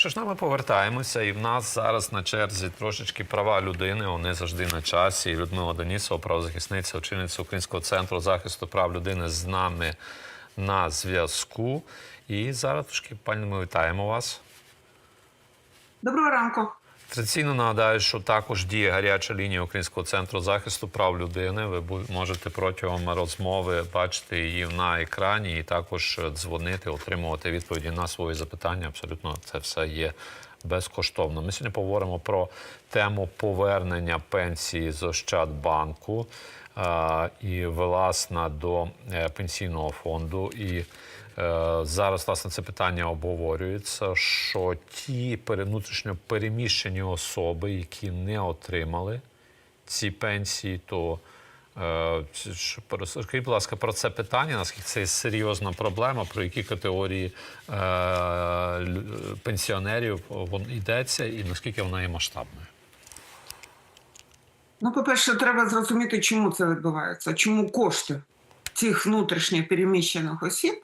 Що ж ми повертаємося, і в нас зараз на черзі трошечки права людини. Вони завжди на часі. Людмила Денісова, правозахисниця, очільниця Українського центру захисту прав людини з нами на зв'язку. І зараз трошки, пані, ми вітаємо вас. Доброго ранку. Традиційно нагадаю, що також діє гаряча лінія Українського центру захисту прав людини. Ви можете протягом розмови бачити її на екрані і також е, дзвонити, отримувати відповіді на свої запитання. Абсолютно це все є безкоштовно. Ми сьогодні поговоримо про тему повернення пенсії з Ощадбанку е, і власне до е, пенсійного фонду. І Зараз власне це питання обговорюється, що ті внутрішньо переміщені особи, які не отримали ці пенсії, то е, скажіть, будь ласка, про це питання, наскільки це серйозна проблема, про які категорії е, пенсіонерів йдеться, і наскільки вона є масштабною? Ну, по-перше, треба зрозуміти, чому це відбувається, чому кошти цих внутрішньо переміщених осіб,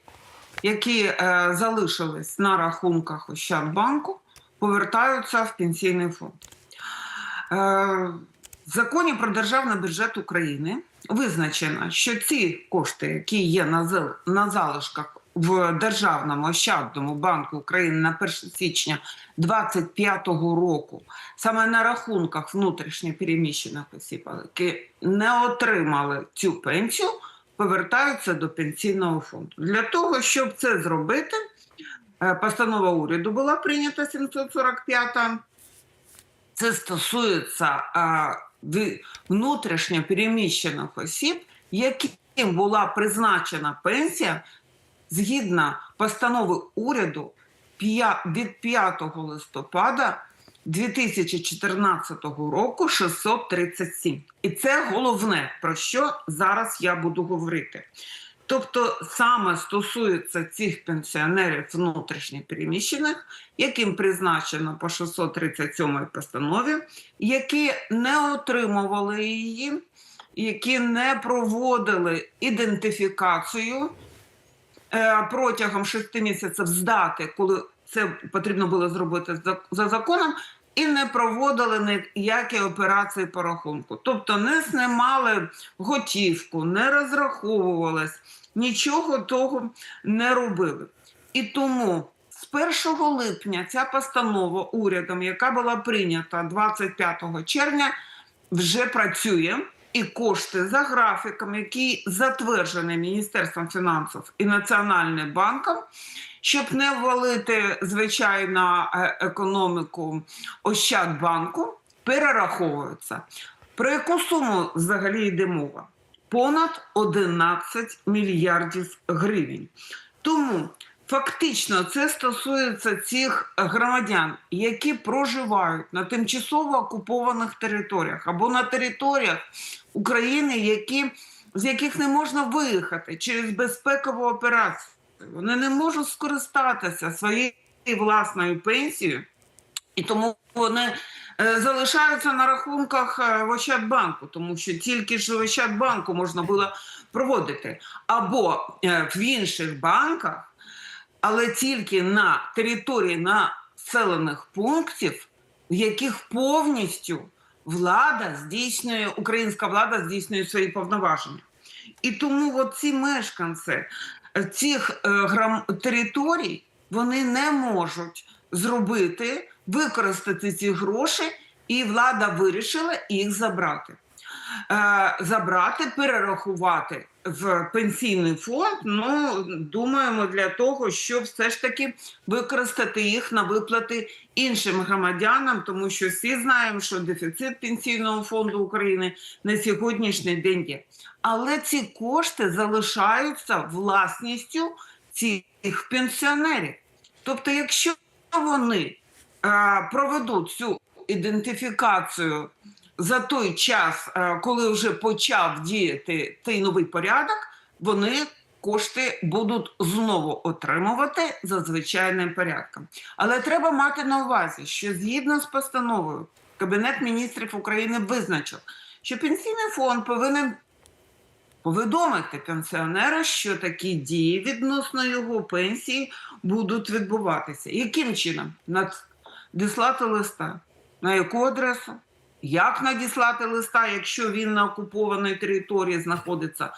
які е, залишились на рахунках Ощадбанку, повертаються в пенсійний фонд. Е, в законі про державний бюджет України визначено, що ці кошти, які є на, зал- на залишках в Державному Ощадному банку України на 1 січня 2025 року, саме на рахунках внутрішньо переміщених осіб, які не отримали цю пенсію, повертаються до пенсійного фонду. Для того, щоб це зробити, е, постанова уряду була прийнята 745 це стосується внутрішньо переміщених осіб, яким була призначена пенсія згідно постанови уряду від 5 листопада 2014 року 637. І це головне, про що зараз я буду говорити. Тобто саме стосується цих пенсіонерів внутрішньо переміщених, яким призначено по 637 постанові, які не отримували її, які не проводили ідентифікацію е, протягом 6 місяців здати, коли це потрібно було зробити за- за законом, і не проводили ніякі операції по рахунку. Тобто не знімали готівку, не розраховувались, нічого того не робили. І тому з 1 липня ця постанова урядом, яка була прийнята 25 червня, вже працює. І кошти за графіком, який затверджений Міністерством фінансів і Національним банком, щоб не ввалити звичайно е, економіку Ощадбанку, перераховуються. Про яку суму взагалі йде мова? Понад 11 мільярдів гривень. Тому фактично це стосується цих громадян, які проживають на тимчасово окупованих територіях або на територіях України, які, з яких не можна виїхати через безпекову операцію. Вони не можуть скористатися своєю власною пенсією, і тому вони е, залишаються на рахунках е, в Ощадбанку, тому що тільки ж в Ощадбанку можна було проводити, або е, в інших банках, але тільки на території населених пунктів, в яких повністю влада здійснює, українська влада здійснює свої повноваження. І тому от ці мешканці цих е, грам... територій вони не можуть зробити, використати ці гроші, і влада вирішила їх забрати. Е, забрати, перерахувати в пенсійний фонд. Ну думаємо для того, щоб все ж таки використати їх на виплати іншим громадянам, тому що всі знаємо, що дефіцит пенсійного фонду України на сьогоднішній день є. Але ці кошти залишаються власністю цих пенсіонерів. Тобто, якщо вони е, проведуть цю ідентифікацію за той час, е, коли вже почав діяти той новий порядок, вони кошти будуть знову отримувати за звичайним порядком. Але треба мати на увазі, що згідно з постановою Кабінет міністрів України визначив, що пенсійний фонд повинен повідомити пенсіонера, що такі дії відносно його пенсії будуть відбуватися. Яким чином? Надіслати листа. На яку адресу? Як надіслати листа, якщо він на окупованій території знаходиться?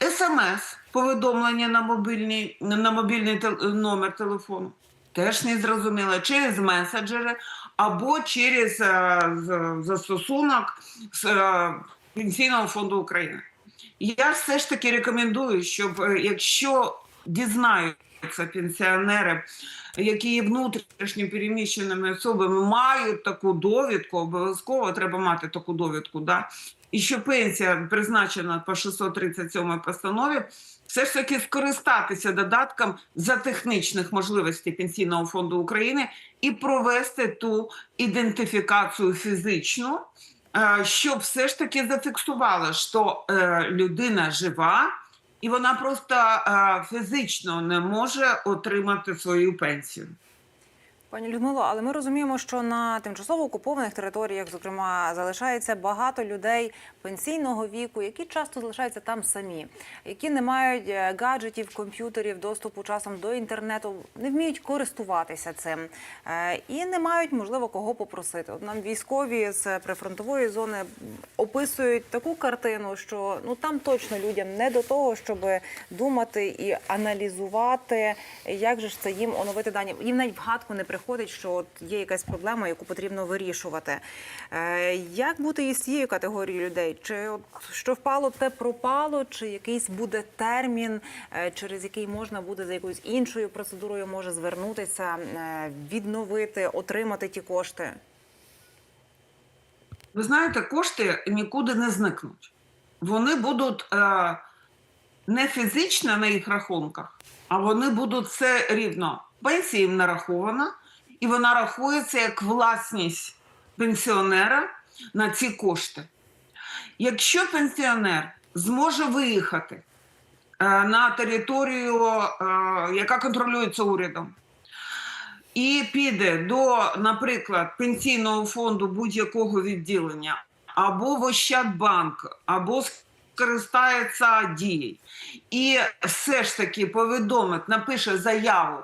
СМС, повідомлення на мобільний, на мобільний тел- номер телефону. Теж не зрозуміло. Через меседжери або через е, застосунок з е, Пенсійного фонду України. Я все ж таки рекомендую, щоб е, якщо дізнаються пенсіонери, які є внутрішньо переміщеними особами, мають таку довідку, обов'язково треба мати таку довідку, да? і що пенсія призначена по 637 постанові, все ж таки скористатися додатком за технічних можливостей Пенсійного фонду України і провести ту ідентифікацію фізичну, е, щоб все ж таки зафіксували, що е, людина жива, і вона просто е, фізично не може отримати свою пенсію. Пані Людмило, але ми розуміємо, що на тимчасово окупованих територіях, зокрема, залишається багато людей пенсійного віку, які часто залишаються там самі, які не мають е, гаджетів, комп'ютерів, доступу часом до інтернету, не вміють користуватися цим е, і не мають, можливо, кого попросити. От нам військові з прифронтової зони описують таку картину, що ну там точно людям не до того, щоб думати і аналізувати, як же ж це їм оновити дані. Їм навіть гадку не приходить, що от є якась проблема, яку потрібно вирішувати. Е, як бути із цією категорією людей? Чи от що впало, те пропало, чи якийсь буде термін, е, через який можна буде за якоюсь іншою процедурою може звернутися, е, відновити, отримати ті кошти? Ви знаєте, кошти нікуди не зникнуть. Вони будуть е, не фізично на їх рахунках, а вони будуть все рівно. Пенсія їм нарахована, і вона рахується як власність пенсіонера на ці кошти. Якщо пенсіонер зможе виїхати е, на територію, е, яка контролюється урядом, і піде до, наприклад, пенсійного фонду будь-якого відділення, або в Ощадбанк, або скористається дією, і все ж таки повідомить, напише заяву,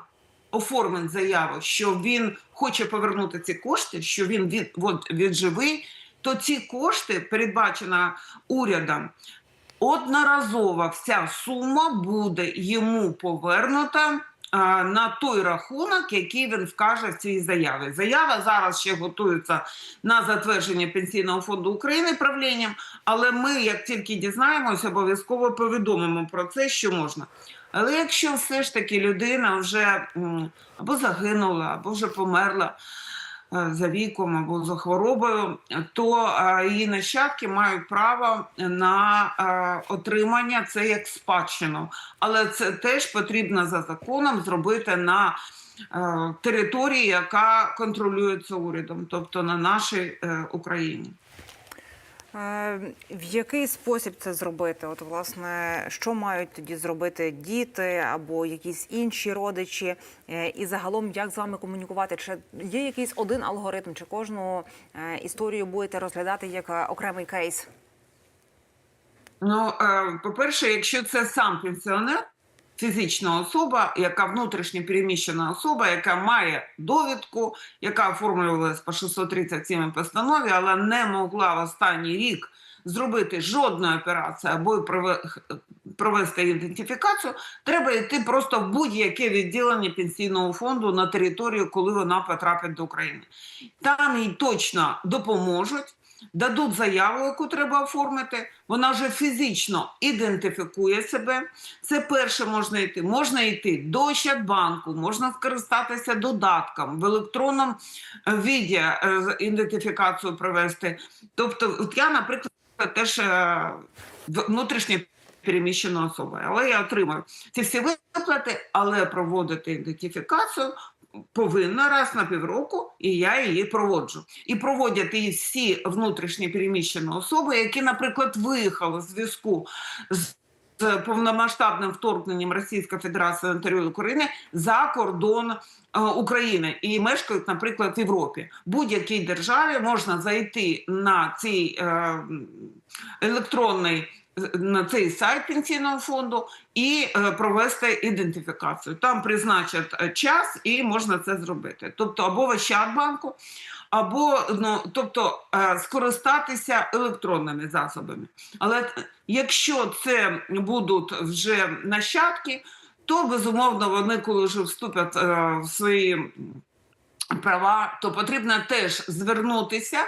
оформить заяву, що він хоче повернути ці кошти, що він від, от, відживий, то ці кошти, передбачена урядом, одноразово вся сума буде йому повернута а, на той рахунок, який він вкаже в цій заяві. Заява зараз ще готується на затвердження Пенсійного фонду України правлінням, але ми, як тільки дізнаємося, обов'язково повідомимо про це, що можна. Але якщо все ж таки людина вже або загинула, або вже померла е, за віком або за хворобою, то е, її нащадки мають право на е, отримання це як спадщину. Але це теж потрібно за законом зробити на території, яка контролюється урядом, тобто на нашій Україні. Е, В який спосіб це зробити? От, власне, що мають тоді зробити діти або якісь інші родичі, Е, і загалом як з вами комунікувати? Чи є якийсь один алгоритм, чи кожну е, історію будете розглядати як окремий кейс? Ну, по-перше, якщо це сам пенсіонер, фізична особа, яка внутрішньо переміщена особа, яка має довідку, яка оформлювалась по 637 постанові, але не могла в останній рік зробити жодної операції або прове- провести ідентифікацію, треба йти просто в будь-яке відділення пенсійного фонду на територію, коли вона потрапить до України. Там їй точно допоможуть. Дадуть заяву, яку треба оформити. Вона вже фізично ідентифікує себе. Це перше можна йти. Можна йти до Ощадбанку, можна скористатися додатком в електронному е, віді е, ідентифікацію провести. Тобто, я, наприклад, теж е, в- внутрішньо переміщена особа, але я отримую ці всі виплати, але проводити ідентифікацію повинна раз на півроку, і я її проводжу. І проводять її всі внутрішньо переміщені особи, які, наприклад, виїхали в зв'язку з. З повномасштабним вторгненням Російської Федерації на територію України за кордон е, України і мешкають, наприклад, в Європі. Будь-якій державі можна зайти на цей е, електронний на цей сайт пенсійного фонду і е, провести ідентифікацію. Там призначать е, час і можна це зробити. Тобто або в Ощадбанку, або ну, тобто е, скористатися електронними засобами. Але якщо це будуть вже нащадки, то безумовно вони, коли вже вступять в свої права, то потрібно теж звернутися.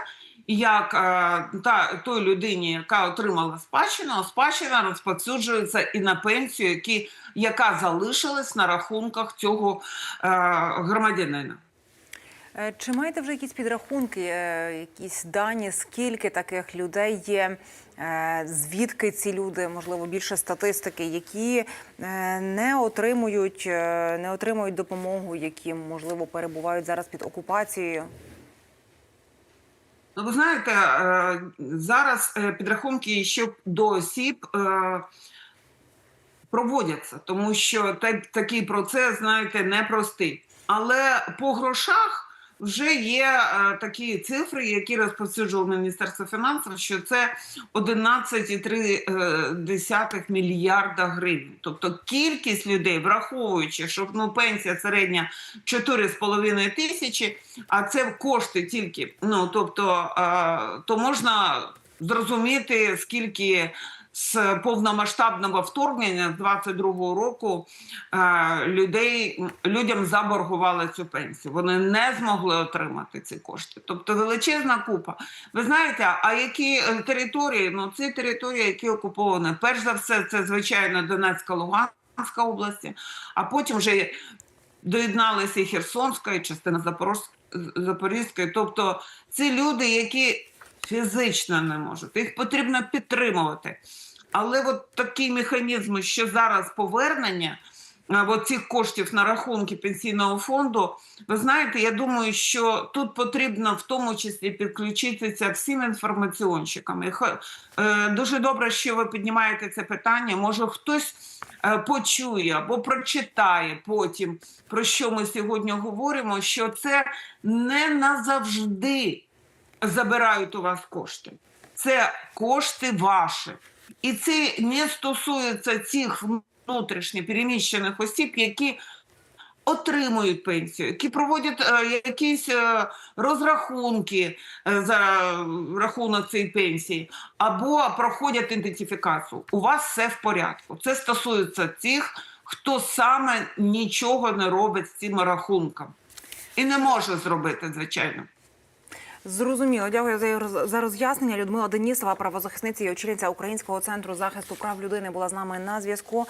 Як е, та той людині, яка отримала спадщину, спадщина розповсюджується і на пенсію, які, яка залишилась на рахунках цього е, громадянина. Е, Чи маєте вже якісь підрахунки, якісь дані, скільки таких людей є? Звідки ці люди, можливо, більше статистики, які не отримують, не отримують допомогу, які можливо перебувають зараз під окупацією? Ну, ви знаєте, е, зараз підрахунки ще щодо осіб е, проводяться, тому що та- такий процес, знаєте, непростий. Але по грошах вже є е, такі цифри, які розповсюджувало Міністерство фінансів, що це 11,3 мільярда гривень. Тобто кількість людей, враховуючи, що ну, пенсія середня 4,5 тисячі, а це кошти тільки. Ну тобто, е, то можна зрозуміти, скільки з повномасштабного вторгнення з 22-го року е, людей людям заборгували цю пенсію. Вони не змогли отримати ці кошти. Тобто величезна купа. Ви знаєте, а які е, території? Ну ці території, які окуповані, перш за все, це звичайно Донецька, Луганська області, а потім вже доєдналися і Херсонська, і частина Запорізької. Тобто ці люди, які фізично не можуть, їх потрібно підтримувати. Але от такий механізм, що зараз повернення от цих коштів на рахунки пенсійного фонду, ви знаєте, я думаю, що тут потрібно в тому числі підключитися всім інформаціонщикам. І е, Дуже добре, що ви піднімаєте це питання. Може, хтось е, почує або прочитає потім, про що ми сьогодні говоримо, що це не назавжди забирають у вас кошти. Це кошти ваші. І це не стосується цих внутрішньо переміщених осіб, які отримують пенсію, які проводять е, якісь е, розрахунки е, за рахунок цієї пенсії, або проходять ідентифікацію. У вас все в порядку. Це стосується тих, хто саме нічого не робить з цими рахунками. І не може зробити, звичайно. Зрозуміло, дякую за роз'яснення. Людмила Денісова, правозахисниця і очільниця Українського центру захисту прав людини, була з нами на зв'язку.